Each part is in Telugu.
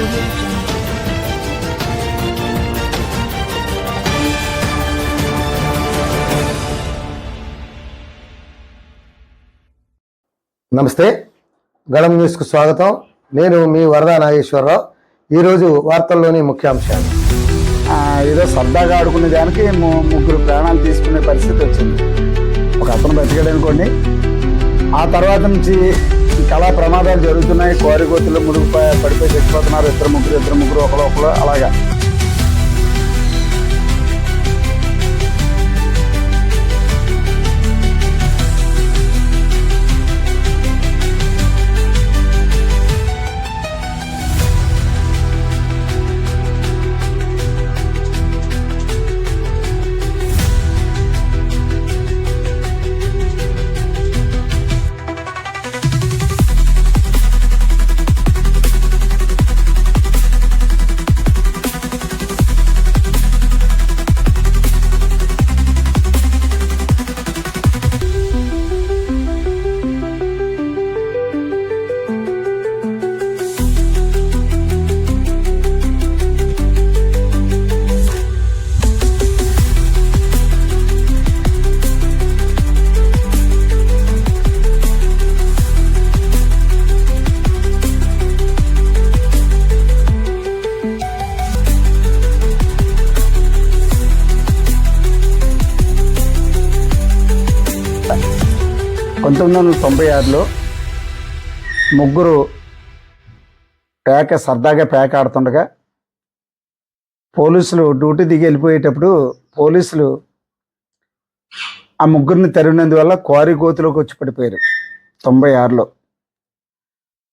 నమస్తే. గళం న్యూస్కు స్వాగతం. నేను మీ వరదా నాగేశ్వరరావు. ఈరోజు వార్తల్లోని ముఖ్యాంశాలు. ఏదో సరదాగా ఆడుకునే దానికి ముగ్గురు ప్రాణాలు తీసుకునే పరిస్థితి వచ్చింది. ఒక అతను బతికాడు అనుకోండి ఆ తర్వాత నుంచి చాలా ప్రమాదాలు జరుగుతున్నాయి. కోరిగోతులు ముడుగు పడిపోయి చచ్చిపోతున్నారు. ఇద్దరు ముగ్గురు ఇద్దరు ముగ్గురు ఒకరు ఒకరు అలాగా. పంతొమ్మిది వందల తొంభై ఆరులో ముగ్గురు పేక సరదాగా పేక ఆడుతుండగా పోలీసులు డ్యూటీ దిగి వెళ్ళిపోయేటప్పుడు పోలీసులు ఆ ముగ్గురిని తరిమినందువల్ల క్వారీ గోతులోకి వచ్చి పడిపోయారు తొంభై ఆరులో.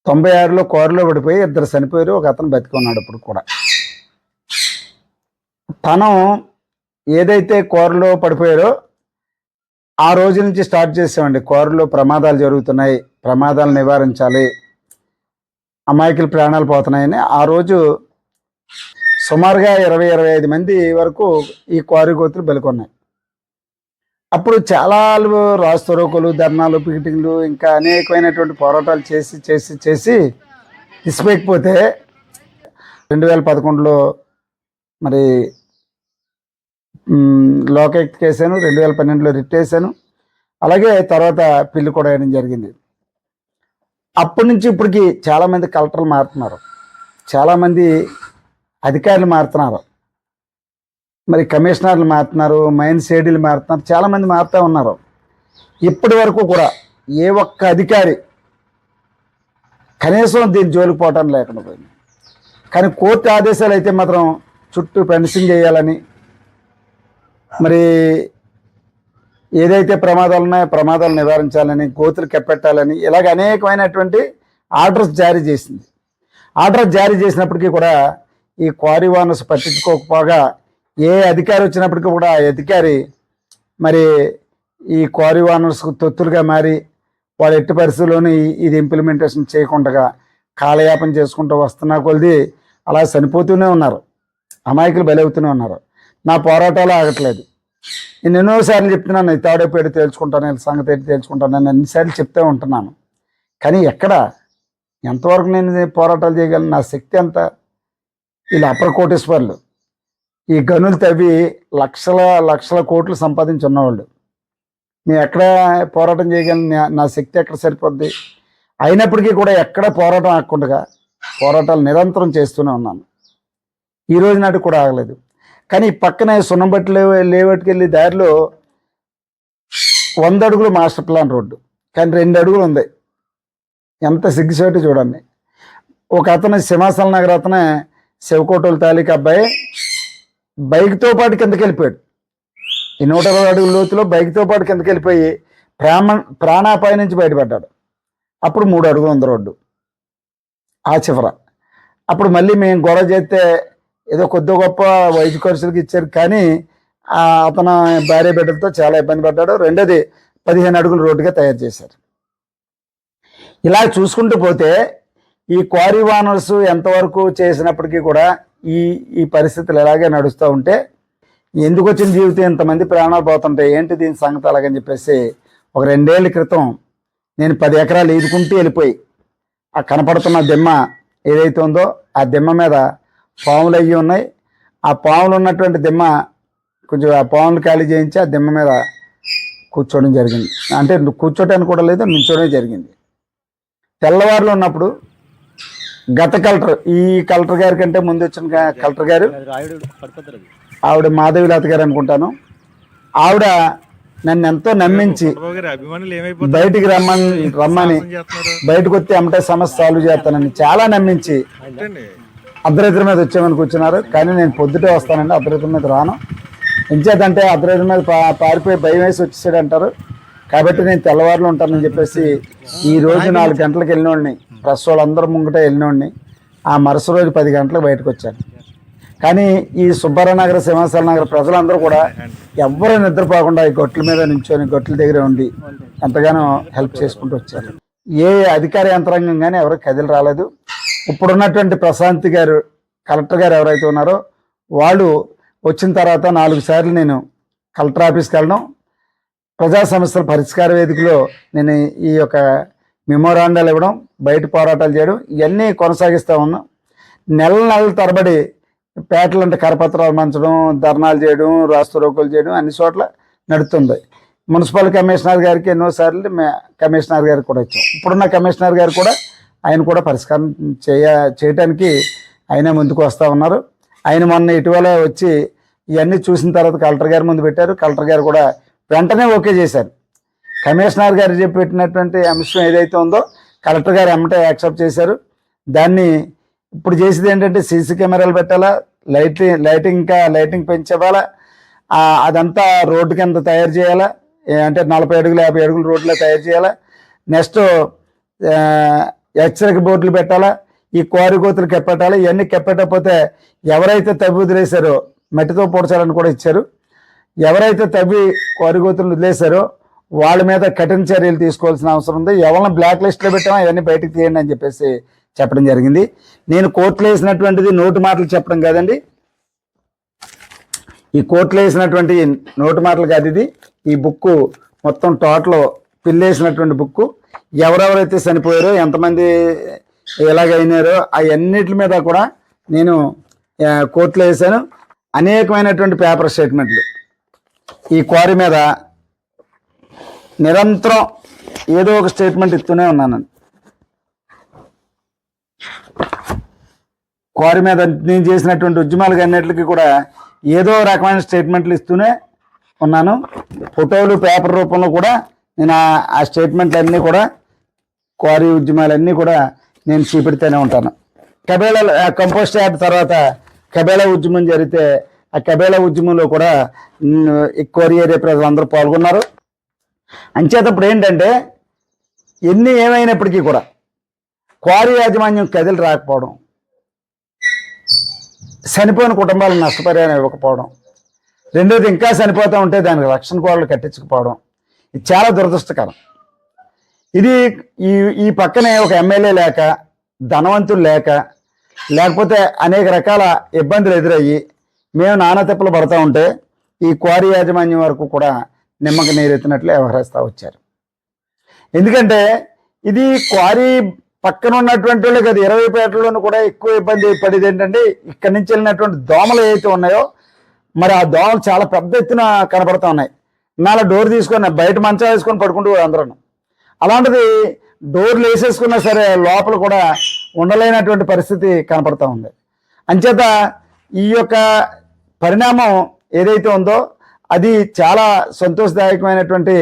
తొంభై ఆరులో క్వారీలో పడిపోయి ఇద్దరు చనిపోయారు ఒక అతను బతికున్నాడు ఇప్పుడు కూడా. తను ఏదైతే క్వారీలో పడిపోయారో ఆ రోజు నుంచి స్టార్ట్ చేసామండి. కోరలో ప్రమాదాలు జరుగుతున్నాయి. ప్రమాదాలు నివారించాలి. అమాయకులు ప్రాణాలు పోతున్నాయని ఆ రోజు సుమారుగా ఇరవై ఇరవై ఐదు మంది వరకు ఈ క్వారీ గోతులు పెలుకొన్నాయి అప్పుడు చాలా రాస్తరోకులు ధర్నాలు పికెటింగ్లు ఇంకా అనేకమైనటువంటి పోరాటాలు చేసి చేసి చేసి ఇసిపోయకపోతే రెండు వేల పదకొండులో మరి మ్, చేశాను వేసాను రెండు వేల పన్నెండులో రిట్టేసాను. అలాగే తర్వాత పిల్లి కూడా వేయడం జరిగింది. అప్పటి నుంచి ఇప్పటికి చాలామంది కలెక్టర్లు మారుతున్నారు. చాలామంది అధికారులు మారుతున్నారు. మరి కమిషనర్లు మారుతున్నారు మైన్ సేడీలు మారుతున్నారు చాలామంది మారుతూ ఉన్నారు. ఇప్పటి వరకు కూడా ఏ ఒక్క అధికారి కనీసం దీని జోలికి పోవటం లేకుండా పోయింది. కానీ కోర్టు ఆదేశాలు అయితే మాత్రం చుట్టూ ఫెన్సింగ్ చేయాలని మరి ఏదైతే ప్రమాదాలు ఉన్నాయో ప్రమాదాలు నివారించాలని కోతులు కప్పెట్టాలని ఇలాగ అనేకమైనటువంటి ఆర్డర్స్ జారీ చేసింది. ఆర్డర్ జారీ చేసినప్పటికీ కూడా ఈ క్వారీ వానర్స్ పట్టించుకోకపోగా ఏ అధికారి వచ్చినప్పటికీ కూడా ఆ అధికారి మరి ఈ క్వారీ వానర్స్కు తొత్తులుగా మారి వాళ్ళ ఎట్టి పరిస్థితుల్లోనూ ఇది ఇంప్లిమెంటేషన్ చేయకుండా కాలయాపన చేసుకుంటూ వస్తున్న కొలిది అలా చనిపోతూనే ఉన్నారు. అమాయకులు బలవుతూనే ఉన్నారు. నా పోరాటాలు ఆగట్లేదు. నేను ఎన్నోసార్లు చెప్తున్నాను ఈ తాడేపేడు తేల్చుకుంటాను సంగతి ఏంటి తేల్చుకుంటాను నేను అన్నిసార్లు చెప్తూ ఉంటున్నాను. కానీ ఎక్కడ? ఎంతవరకు నేను పోరాటాలు చేయగలను? నా శక్తి అంత వీళ్ళు అపర కోటేశ్వర్లు ఈ గనులు తవ్వి లక్షల లక్షల కోట్లు సంపాదించున్నవాళ్ళు నేను ఎక్కడ పోరాటం చేయగలను? నా- నా శక్తి ఎక్కడ సరిపోద్ది? అయినప్పటికీ కూడా ఎక్కడ పోరాటం ఆగకుండా పోరాటాలు నిరంతరం చేస్తూనే ఉన్నాను. ఈ రోజు నాటికి కూడా ఆగలేదు. కానీ పక్కనే సున్నంబట్టి లేవ వెళ్ళే దారిలో వంద అడుగులు మాస్టర్ ప్లాన్ రోడ్డు. కానీ రెండు అడుగులు ఉంది. ఎంత సిగ్గుసేటు చూడండి. ఒక అతను సింహాచల నగర్ అతనే శివకోటల తాలూకా అబ్బాయి. బైక్తో పాటు కిందకి వెళ్ళిపోయాడు. ఈ నూట ఇరవై అడుగుల లోతులో బైక్తో పాటు కిందకి వెళ్ళిపోయి ప్రాణ ప్రాణాపాయ నుంచి బయటపడ్డాడు. అప్పుడు మూడు అడుగులు ఉంది రోడ్డు. ఆ చివర. అప్పుడు మళ్ళీ మేము గొడవ చేస్తే ఏదో కొద్ది గొప్ప వైద్య ఖర్చులకు ఇచ్చారు కానీ అతను భార్య బిడ్డలతో చాలా ఇబ్బంది పడ్డాడు. రెండోది పదిహేను అడుగుల రోడ్డుగా తయారు చేశారు. ఇలా చూసుకుంటూ పోతే ఈ క్వారీ వానర్స్ ఎంతవరకు చేసినప్పటికీ కూడా ఈ ఈ పరిస్థితులు ఎలాగే నడుస్తూ ఉంటే ఎందుకు వచ్చిన జీవితం ఇంతమంది ప్రాణాలు పోతుంటాయి ఏంటి దీని సంగతి అలాగని చెప్పేసి ఒక రెండేళ్ళ క్రితం నేను పది ఎకరాలు ఈదుకుంటూ వెళ్ళిపోయి ఆ కనపడుతున్న దిమ్మ ఏదైతే ఉందో ఆ దిమ్మ మీద పాములు అయ్యి ఉన్నాయి. ఆ పాములు ఉన్నటువంటి దిమ్మ కొంచెం ఆ పాములు ఖాళీ చేయించి ఆ దిమ్మ మీద కూర్చోవడం జరిగింది. అంటే కూర్చోటానికి కూడా లేదు నిల్చోవడం జరిగింది. తెల్లవారులు ఉన్నప్పుడు గత కలెక్టర్ ఈ కలెక్టర్ గారి కంటే ముందు వచ్చిన కలెక్టర్ గారు ఆవిడ మాధవిలత గారు అనుకుంటాను. ఆవిడ నన్ను ఎంతో నమ్మించి బయటికి రమ్మని రమ్మని బయటకు వచ్చి అమ్మటే సమస్య సాల్వ్ చేస్తానని చాలా నమ్మించి అర్ధరాత్రి మీద వచ్చామని కూర్చున్నారు. కానీ నేను పొద్దుటే వస్తానండి అర్ధరాత్రి మీద రాను. ఎంచేదంటే అర్ధరాత్రి మీద పా పారిపోయి భయం వేసి వచ్చేసాడు అంటారు కాబట్టి నేను తెల్లవారులు ఉంటానని చెప్పేసి ఈ రోజు నాలుగు గంటలకు వెళ్ళినోడిని ప్రెస్ వాళ్ళందరూ ముంగట వెళ్ళినోడిని ఆ మరుసటి రోజు పది గంటలకు బయటకు వచ్చాను. కానీ ఈ సుబ్బారావు నగర సింహాచల నగర ప్రజలందరూ కూడా ఎవ్వరూ నిద్రపోకుండా ఈ గొట్ల మీద నించొని గొట్ల దగ్గర ఉండి ఎంతగానో హెల్ప్ చేసుకుంటూ వచ్చారు. ఏ అధికార యంత్రాంగం కానీ ఎవరు కదిలి రాలేదు. ఇప్పుడున్నటువంటి ప్రశాంతి గారు కలెక్టర్ గారు ఎవరైతే ఉన్నారో వాళ్ళు వచ్చిన తర్వాత నాలుగు సార్లు నేను కలెక్టర్ ఆఫీస్కి వెళ్ళడం. ప్రజా సమస్యల పరిష్కార వేదికలో నేను ఈ యొక్క మెమోరాండాలు ఇవ్వడం బయట పోరాటాలు చేయడం ఇవన్నీ కొనసాగిస్తూ ఉన్నాం. నెల నెలల తరబడి పేటలు అంటే కరపత్రాలు మంచడం ధర్నాలు చేయడం రాస్తరోకులు చేయడం అన్ని చోట్ల నడుస్తుంది మున్సిపల్ కమిషనర్ గారికి ఎన్నోసార్లు మే కమిషనర్ గారికి కూడా ఇచ్చాం ఇప్పుడున్న కమిషనర్ గారు కూడా ఆయన కూడా పరిష్కారం చేయ చేయటానికి ఆయన ముందుకు వస్తూ ఉన్నారు. ఆయన మొన్న ఇటీవల వచ్చి ఇవన్నీ చూసిన తర్వాత కలెక్టర్ గారి ముందు పెట్టారు. కలెక్టర్ గారు కూడా వెంటనే ఓకే చేశారు. కమిషనర్ గారు చెప్పి పెట్టినటువంటి అంశం ఏదైతే ఉందో కలెక్టర్ గారు ఎమ్మటే యాక్సెప్ట్ చేశారు. దాన్ని ఇప్పుడు చేసేది ఏంటంటే సీసీ కెమెరాలు పెట్టాలా లైట్ లైటింగ్ ఇంకా లైటింగ్ పెంచేవాలా అదంతా రోడ్డు కింద తయారు చేయాలా ఏ, అంటే నలభై అడుగులు యాభై అడుగులు రోడ్లో తయారు చేయాలా నెక్స్ట్ హెచ్చరిక బోర్డులు పెట్టాలా? ఈ కోరికోతులు కెప్పెట్టాలా? ఇవన్నీ కెప్పెట్టకపోతే ఎవరైతే తవ్వి వదిలేశారో మట్టితో పొడచాలని కూడా ఇచ్చారు. ఎవరైతే తవ్వి కోరికోతులు వదిలేశారో వాళ్ళ మీద కఠిన చర్యలు తీసుకోవాల్సిన అవసరం ఉంది. ఎవరిని బ్లాక్ లిస్ట్లో పెట్టామో అవన్నీ బయటకు తీయండి అని చెప్పేసి చెప్పడం జరిగింది. నేను కోర్టులో వేసినటువంటిది నోటు మాటలు చెప్పడం కాదండి. ఈ కోర్టులో వేసినటువంటి నోటు మాటలు కాదు ఇది. ఈ బుక్ మొత్తం టోటల్ పిల్లేసినటువంటి బుక్ ఎవరెవరైతే చనిపోయారో ఎంతమంది ఎలాగైనారో అవన్నిటి మీద కూడా నేను కోర్టులో వేసాను అనేకమైనటువంటి పేపర్ స్టేట్మెంట్లు. ఈ క్వారీ మీద నిరంతరం ఏదో ఒక స్టేట్మెంట్ ఇస్తూనే ఉన్నాను. క్వారీ మీద నేను చేసినటువంటి ఉద్యమాలకు అన్నిటికీ కూడా ఏదో రకమైన స్టేట్మెంట్లు ఇస్తూనే ఉన్నాను. ఫోటోలు పేపర్ రూపంలో కూడా నేను ఆ- స్టేట్మెంట్లన్నీ స్టేట్మెంట్లు అన్నీ కూడా క్వారీ ఉద్యమాలన్నీ కూడా నేను చూపెడుతూనే ఉంటాను. కబేళ కంపోస్ట్ యాడ్ తర్వాత కబేళ ఉద్యమం జరిగితే ఆ కబేళ ఉద్యమంలో కూడా క్వారీ ఏరియా ప్రజలందరూ పాల్గొన్నారు. అంచేత ఇప్పుడు ఏంటంటే ఎన్ని ఏమైనప్పటికీ కూడా క్వారీ యాజమాన్యం కదిలి రాకపోవడం చనిపోయిన కుటుంబాలు నష్టపరిహారం ఇవ్వకపోవడం రెండోది ఇంకా చనిపోతూ ఉంటే దానికి రక్షణ కోడలు కట్టించకపోవడం ఇది చాలా దురదృష్టకరం. ఇది ఈ ఈ పక్కనే ఒక ఎమ్మెల్యే లేక ధనవంతులు లేక లేకపోతే అనేక రకాల ఇబ్బందులు ఎదురయ్యి మేము నానా తిప్పలు పడతా ఉంటే ఈ క్వారీ యాజమాన్యం వరకు కూడా నిమ్మక నీరెత్తినట్లు వ్యవహరిస్తూ వచ్చారు. ఎందుకంటే ఇది క్వారీ పక్కన ఉన్నటువంటి వాళ్ళు కదా ఇరవై పేటల్లోనూ కూడా ఎక్కువ ఇబ్బంది పడేది ఏంటంటే ఇక్కడి నుంచి వెళ్ళినటువంటి దోమలు ఏవైతే ఉన్నాయో మరి ఆ దోమలు చాలా పెద్ద ఎత్తున కనబడుతూ ఉన్నాయి. మేళ డోర్ తీసుకొని బయట మంచం వేసుకొని పడుకుంటూ అందరూ. అలాంటిది డోర్లు వేసేసుకున్నా సరే లోపల కూడా ఉండలేనటువంటి పరిస్థితి కనపడతా ఉంది. అంచేత ఈ యొక్క పరిణామం ఏదైతే ఉందో అది చాలా సంతోషదాయకమైనటువంటి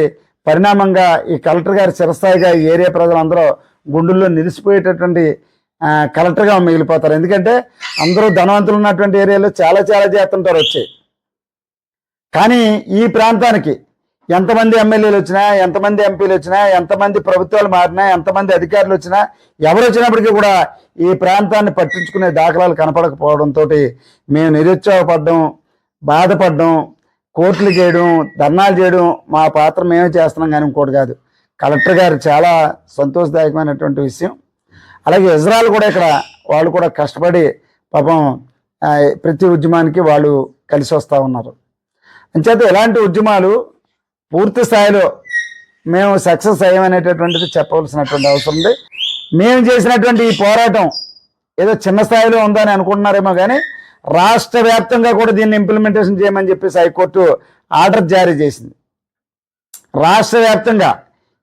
పరిణామంగా ఈ కలెక్టర్ గారి చిరస్థాయిగా ఈ ఏరియా ప్రజలందరూ గుండెల్లో నిలిచిపోయేటటువంటి కలెక్టర్గా మిగిలిపోతారు. ఎందుకంటే అందరూ ధనవంతులు ఉన్నటువంటి ఏరియాలో చాలా చాలా చేస్తుంటారు వచ్చి కానీ ఈ ప్రాంతానికి ఎంతమంది ఎమ్మెల్యేలు వచ్చినా ఎంతమంది ఎంపీలు వచ్చినా ఎంతమంది ప్రభుత్వాలు మారినా ఎంతమంది అధికారులు వచ్చినా ఎవరు వచ్చినప్పటికీ కూడా ఈ ప్రాంతాన్ని పట్టించుకునే దాఖలాలు కనపడకపోవడంతో మేము నిరుత్సాహపడడం బాధపడడం కోర్టులు చేయడం ధర్నాలు చేయడం మా పాత్ర మేమే చేస్తున్నాం కానీ ఇంకోటి కాదు. కలెక్టర్ గారు చాలా సంతోషదాయకమైనటువంటి విషయం. అలాగే ఇజ్రాయల్ కూడా ఇక్కడ వాళ్ళు కూడా కష్టపడి పాపం ప్రతి ఉద్యమానికి వాళ్ళు కలిసి వస్తూ ఉన్నారు. అంచేత ఇలాంటి ఉద్యమాలు పూర్తి స్థాయిలో మేము సక్సెస్ అయ్యామనేటటువంటిది చెప్పవలసినటువంటి అవసరం ఉంది. మేము చేసినటువంటి ఈ పోరాటం ఏదో చిన్న స్థాయిలో ఉందని అనుకుంటున్నారేమో కానీ రాష్ట్ర వ్యాప్తంగా కూడా దీన్ని ఇంప్లిమెంటేషన్ చేయమని చెప్పేసి హైకోర్టు ఆర్డర్ జారీ చేసింది. రాష్ట్ర వ్యాప్తంగా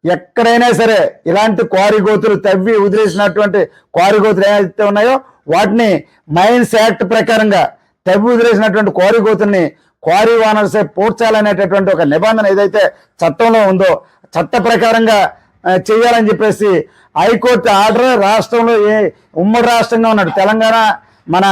ఎక్కడైనా సరే ఇలాంటి క్వారీ గోతులు తవ్వి వదిలేసినటువంటి క్వారీ గోతులు ఏవైతే ఉన్నాయో వాటిని మైన్స్ యాక్ట్ ప్రకారంగా తవ్వి వదిలేసినటువంటి క్వారీ గోతుల్ని క్వారీ ఓనర్సే పూడ్చాలనేటటువంటి ఒక నిబంధన ఏదైతే చట్టంలో ఉందో చట్ట ప్రకారంగా చేయాలని చెప్పేసి హైకోర్టు ఆర్డర్ రాష్ట్రంలో ఏ ఉమ్మడి రాష్ట్రంగా ఉన్నాడు. తెలంగాణ మన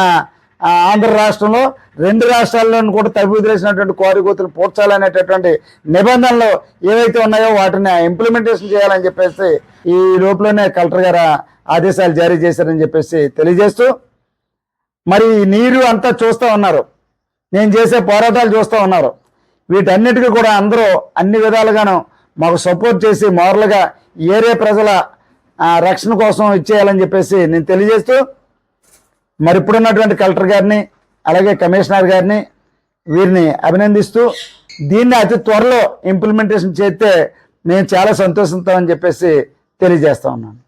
ఆంధ్ర రాష్ట్రంలో రెండు రాష్ట్రాల్లోనూ కూడా తవ్వి వదిలేసినటువంటి క్వారీ కోతులు పూడ్చాలనేటటువంటి నిబంధనలు ఏవైతే ఉన్నాయో వాటిని ఇంప్లిమెంటేషన్ చేయాలని చెప్పేసి ఈ లోపలనే కలెక్టర్ గారు ఆదేశాలు జారీ చేశారని చెప్పేసి తెలియజేస్తూ మరి నీరు అంతా చూస్తూ ఉన్నారు. నేను చేసే పోరాటాలు చూస్తూ ఉన్నారు. వీటన్నిటికీ కూడా అందరూ అన్ని విధాలుగాను మాకు సపోర్ట్ చేసి మోరల్గా ఏరియా ప్రజల రక్షణ కోసం ఇచ్చేయాలని చెప్పేసి నేను తెలియజేస్తూ మరి ఇప్పుడున్నటువంటి కలెక్టర్ గారిని అలాగే కమిషనర్ గారిని వీరిని అభినందిస్తూ దీన్ని అతి త్వరలో ఇంప్లిమెంటేషన్ చేస్తే నేను చాలా సంతోషిస్తామని చెప్పేసి తెలియజేస్తా ఉన్నాను.